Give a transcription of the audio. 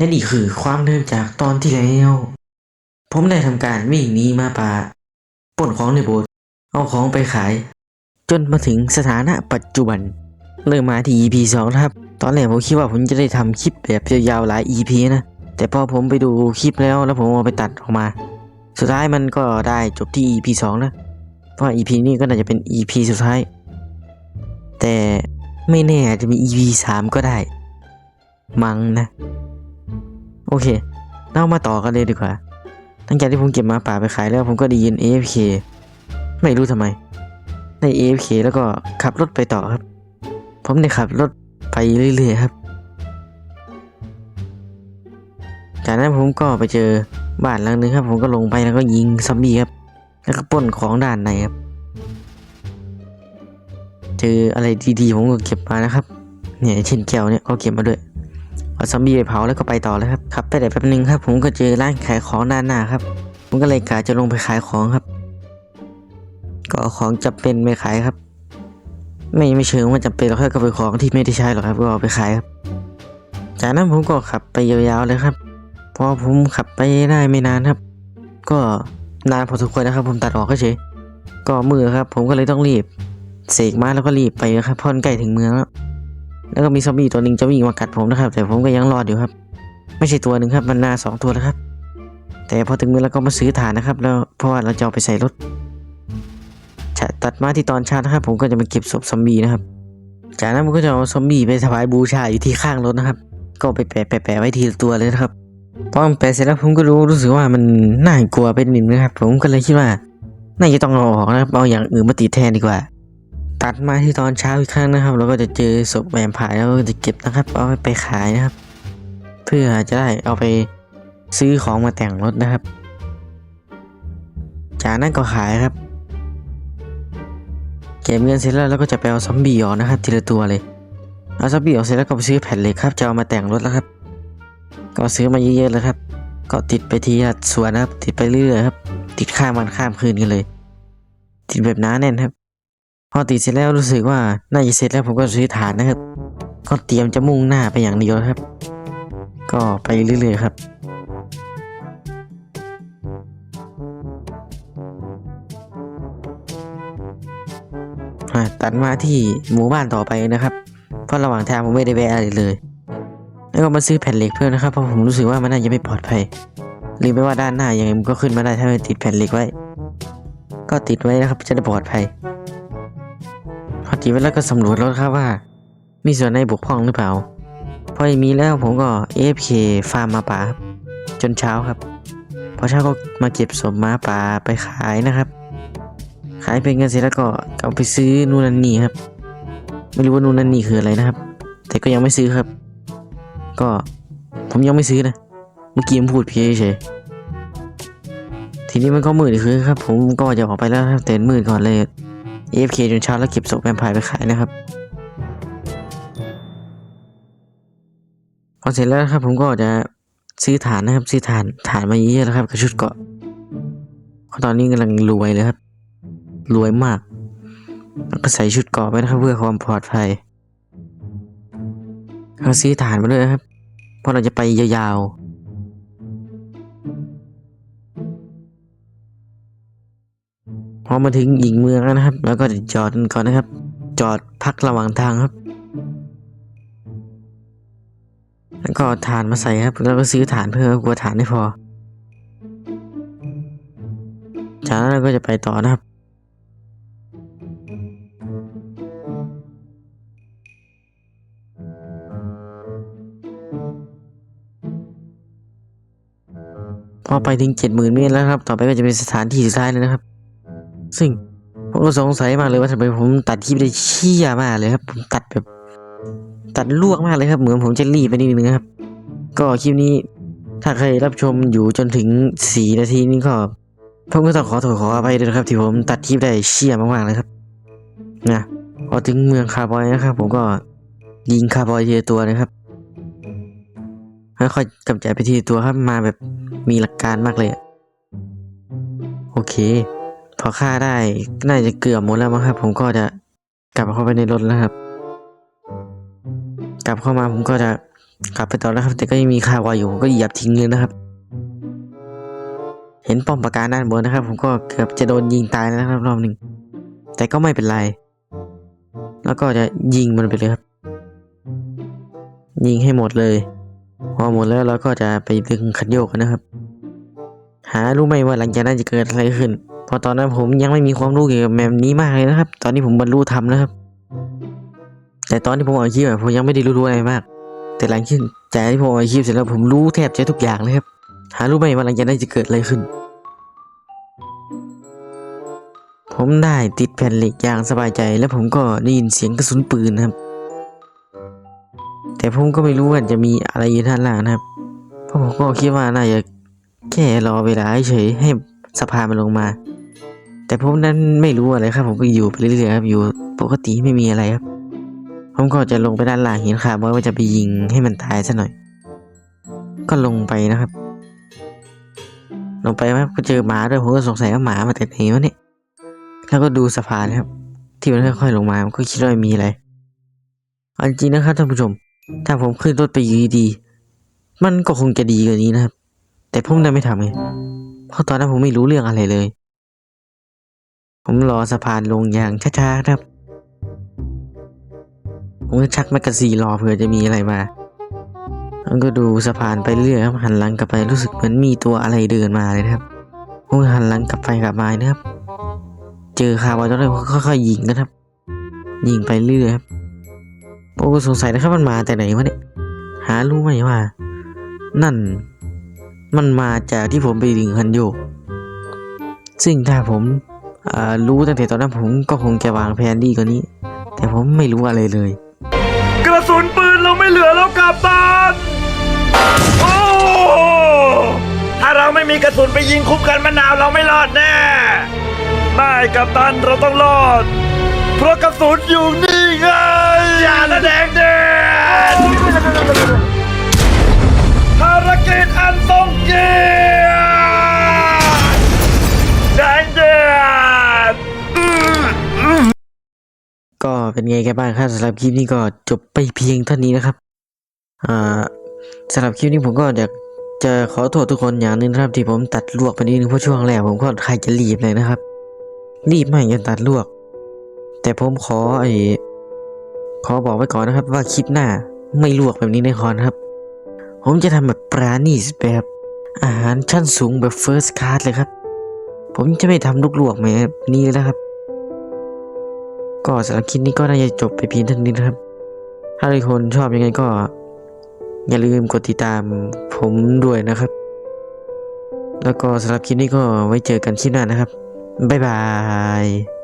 และนี่คือความเดิมจากตอนที่แล้ว ผมได้ทำการวิ่งหนีมาป่าปล้นของในโบสถ์เอาของไปขาย จนมาถึงสถานะปัจจุบัน เริ่มมาที่ EP 2นะครับ ตอนแรกผมคิดว่าผมจะได้ทำคลิปแบบยาวๆหลาย EP นะ แต่พอผมไปดูคลิปแล้วแล้วผมเอาไปตัดออกมา สุดท้ายมันก็ได้จบที่ EP 2นะ เพราะ EP นี้ก็น่าจะเป็น EP สุดท้าย แต่ไม่แน่อาจจะมี EP 3 ก็ได้ มังนะ โอเค เรามาต่อกันเลยดีกว่าหลังจากที่ผมเก็บมาป่าไปขายแล้วผมก็ได้ยิน AFK ไม่รู้ทำไม ใน AFK แล้วก็ขับรถไปต่อครับ ผมได้ขับรถไปเรื่อยๆครับ จากนั้นผมก็ไปเจอบ้านหลังนึงครับ ผมก็ลงไปแล้วก็ยิงซอมบี้ครับ แล้วก็ปล้นของด้านในครับ เจออะไรดีๆผมก็เก็บมานะครับ เนี่ยเช่นแก้วเนี่ยก็เก็บมาด้วย เอาซอมบี้ไปเผาแล้วก็ไปต่อเลยครับขับไปได้แป๊บนึงครับ ผมก็เจอร้านขายของด้านหน้าครับ ผมก็เลยกะจะลงไปขายของครับ ก็เอาของจำเป็นไปขายครับ ไม่ไม่เชิงว่าจำเป็นหรอกครับก็เป็นของที่ไม่ได้ใช้หรอกครับก็เอาไปขายครับ จากนั้นผมก็ขับไปยาวๆเลยครับพอผมขับไปได้ไม่นานครับ ก็นานพอสมควรนะครับ ผมตัดออกก็เฉยก็มือครับ ผมก็เลยต้องรีบเสกมาแล้วก็รีบไปนะครับพราะมันใกล้ถึงเมืองแล้ว แล้วก็มีซอมบี้ตัวหนึ่งจะวิ่งมากัดผมนะครับ แต่ผมก็ยังรอดอยู่ครับ ไม่ใช่ตัวหนึ่งครับ มันนาสองตัวแล้วครับ แต่พอถึงมือแล้วก็มาซื้อฐานนะครับ แล้วเพราะว่าเราจะเอาไปใส่รถตัดมาที่ตอนเช้านะครับ ผมก็จะมาเก็บศพซอมบี้นะครับ จากนั้นผมก็จะเอาซอมบี้ไปถวายบูชาอยู่ที่ข้างรถนะครับ ก็ไปแปะแปะแปะไว้ทีละตัวเลยนะครับพอนแปะเสร็จแล้วผมก็รู้รู้สึกว่ามันน่ากลัวเป็นหนึ่งนะครับ ผมก็เลยคิดว่า น่าจะต้องเอาออกนะครับเอาอย่างอื่นมาติดแทนดีกว่า ตัดมาที่ตอนเช้าอีกครั้งนะครับ เราก็จะเจอศพแวมไพร์แล้วก็จะเก็บนะครับ เอาไปขายนะครับ เพื่อจะได้เอาไปซื้อของมาแต่งรถนะครับ จากนั้นก็ขายครับ เก็บเงินเสร็จแล้วเราก็จะไปเอาซอมบี้ออกนะครับ ทีละตัวเลยเอาซอมบี้ออกเสร็จแล้วก็ไปซื้อแผ่นเหล็กครับจะเอามาแต่งรถแล้วครับ ก็ซื้อมาเยอะๆเลยครับ ก็ติดไปทีละส่วนนะครับ ติดไปเรื่อยๆครับ ติดข้ามวันข้ามคืนกันเลย ติดแบบน้าแน่นครับ พอติดเสร็จแล้วรู้สึกว่าน่าจะเสร็จแล้วผมก็ซื้อฐานนะครับ ก็เตรียมจะมุ่งหน้าไปอย่างเดียวครับ ก็ไปเรื่อยๆครับตัดมาที่หมู่บ้านต่อไปนะครับ เพราะระหว่างทางผมไม่ได้แวะอะไรเลย แล้วก็มาซื้อแผ่นเหล็กเพิ่มนะครับเพราะผมรู้สึกว่ามันน่าจะไม่ปลอดภัยลืมไปว่าด้านหน้ายังไงมันก็ขึ้นมาได้ถ้าไม่ติดแผ่นเหล็กไว้ ก็ติดไว้นะครับจะได้ปลอดภัย พอติดไว้แล้วก็สำรวจรถครับว่า มีส่วนไหนบกพร่องหรือเปล่า พอมีแล้วผมก็ AFK ฟาร์มมาป่าจนเช้าครับ พอเช้าก็มาเก็บสมมาป่าไปขายนะครับ ขายเป็นเงินเสร็จแล้วก็เอาไปซื้อนู่นนั่นนี่ครับ ไม่รู้ว่านู่นนั่นนี่คืออะไรนะครับ แต่ก็ยังไม่ซื้อครับ ก็ผมยังไม่ซื้อนะ เมื่อกี้ผมพูดเพี้ยเฉยทีนี้มันก็มืดอีกคือครับ ผมก็จะออกไปแล้วครับแต่มืดก่อนเลย AFK จนเช้าแล้วเก็บศพแวมไพร์ไปขายนะครับพอเสร็จแล้วครับผมก็จะซื้อฐานนะครับ ซื้อฐานฐานมาเยอะๆแล้วครับกับชุดเกาะเพราะตอนนี้กำลังรวยเลยครับ รวยมากแล้วก็ใส่ชุดเกาะไว้นะครับ เพื่อความปลอดภัยเราซื้อฐานมาด้วยครับเพราะเราจะไปยาว พอมาถึงอีกเมืองนะครับ แล้วก็จะจอดกันก่อนนะครับ จอดพักระหว่างทางครับ แล้วก็เอาถ่านมาใส่ครับ แล้วก็ซื้อถ่านเพื่อกลัวถ่านไม่พอ จากนั้นเราก็จะไปต่อนะครับพอไปถึงเจ็ดหมื่นเมตรแล้วครับ ต่อไปก็จะเป็นสถานที่สุดท้ายเลยนะครับ ซึ่งผมก็สงสัยมากเลยว่าทำไมผมตัดคลิปได้เชี่ยมากเลยครับ ผมตัดแบบ ตัดลวกมากเลยครับ เหมือนผมจะรีบไปนิดนึงครับ ก็คลิปนี้ถ้าใครรับชมอยู่จนถึงสี่นาทีนี้ก็ผมก็ต้องขอโทษขออภัยด้วยนะครับ ที่ผมตัดคลิปได้เชี่ยมากๆเลยครับนะพอถึงเมืองคาร์บอยนะครับ ผมก็ยิงคาร์บอยทีละตัวนะครับค่อยกำจัดไปทีละตัวครับมาแบบมีหลักการมากเลยโอเค พอฆ่าได้น่าจะเกือบหมดแล้วมั้งครับ ผมก็จะกลับเข้าไปในรถแล้วครับ กลับเข้ามาผมก็จะขับไปต่อนะครับ แต่ก็ยังมีคาวาอยู่ผมก็เหยียบทิ้งเลยนะครับ เห็นป้อมปราการด้านบนนะครับ ผมก็เกือบจะโดนยิงตายแล้วนะครับรอบหนึ่งแต่ก็ไม่เป็นไร แล้วก็จะยิงมันไปเลยครับ ยิงให้หมดเลยพอหมดแล้วเราก็จะไปดึงคันโยกนะครับ หารู้ไหมว่าหลังจากนั้นจะเกิดอะไรขึ้น เพราะตอนนั้นผมยังไม่มีความรู้เกี่ยวกับแมปนี้มากเลยนะครับ ตอนนี้ผมบรรลุธรรมแล้วครับ แต่ตอนที่ผมออกคลิปผมยังไม่ได้รู้อะไรมาก แต่หลังจากที่ผมออกคลิปเสร็จแล้วผมรู้แทบจะทุกอย่างเลยครับ หารู้ไหมว่าหลังจากนั้นจะเกิดอะไรขึ้น ผมได้ติดแผ่นเหล็กอย่างสบายใจ แล้วผมก็ได้ยินเสียงกระสุนปืนนะครับ แต่ผมก็ไม่รู้ว่าจะมีอะไรอยู่ด้านล่างนะครับ เพราะผมก็คิดว่าน่าจะแค่รอเวลาเฉยให้สะพานมันลงมา แต่ผมนั้นไม่รู้อะไรครับ ผมก็อยู่ไปเรื่อยๆครับอยู่ปกติไม่มีอะไรครับ ผมก็จะลงไปด้านล่างเห็นข่าวว่าจะไปยิงให้มันตายซะหน่อย ก็ลงไปนะครับ ลงไปไหมก็เจอหมาด้วยผมก็สงสัยว่าหมามาแต่ไหนวะเนี่ยแล้วก็ดูสะพานครับ ที่มันค่อยๆลงมาผมก็คิดว่ามีอะไรเอาจริงนะครับท่านผู้ชม ถ้าผมขึ้นรถไปอยู่ดีๆมันก็คงจะดีกว่านี้นะครับ แต่ผมได้ไม่ทำไงเพราะตอนนั้นผมไม่รู้เรื่องอะไรเลย ผมรอสะพานลงอย่างช้าๆครับ ผมชักแมกกาซีรอเผื่อจะมีอะไรมาแล้วก็ดูสะพานไปเรื่อยครับหันหลังกลับไปรู้สึกเหมือนมีตัวอะไรเดินมาเลยครับผมหันหลังกลับไปกลับมานะครับ เจอคาร์บอนตอนแรกก็ค่อยๆยิงนะครับ ยิงไปเรื่อยครับผมก็สงสัยนะครับมันมาแต่ไหนวะเนี่ยหารู้ไหมว่า นั่นมันมาจากที่ผมไปดึงคันโยกซึ่งถ้าผม รู้ตั้งแต่ตอนนั้นผมก็คงจะวางแผนดีกว่านี้ แต่ผมไม่รู้อะไรเลย กระสุนปืนเราไม่เหลือแล้วกับตันโอ้ถ้าเราไม่มีกระสุนไปยิงคุบกันมะนาวเราไม่รอดแน่ไม่กับตันเราต้องรอด เพราะกระสุนอยู่นี่ไงอย่าละแดงเด็ดภารกิจอันทรงเกียรติ เป็นไงกันบ้างครับสำหรับคลิปนี้ก็จบไปเพียงเท่านี้นะครับอ่าสำหรับคลิปนี้ผมก็อยากจะขอโทษทุกคนอย่างหนึงนะครับที่ผมตัดลวกไปนิดนึงเพราะช่วงแรกผมก็ใครจะรีบเลยนะครับ รีบมากจนตัดลวก แต่ผมขอไอ้ขอบอกไว้ก่อนนะครับ ว่าคลิปหน้าไม่ลวกแบบนี้แน่นอนครับ ผมจะทำแบบปราณีตแบบอาหารชั้นสูงแบบเฟิร์สคลาสเลยครับ ผมจะไม่ทำลูกลวกแบบนี้เลยนะครับ ก็สำหรับคลิปนี้ก็น่าจะจบไปเพียงเท่านี้นะครับ ถ้าทุกคนชอบยังไงก็ อย่าลืมกดติดตามผมด้วยนะครับ แล้วก็สำหรับคลิปนี้ก็ไว้เจอกันคลิปหน้านะครับ บ๊ายบาย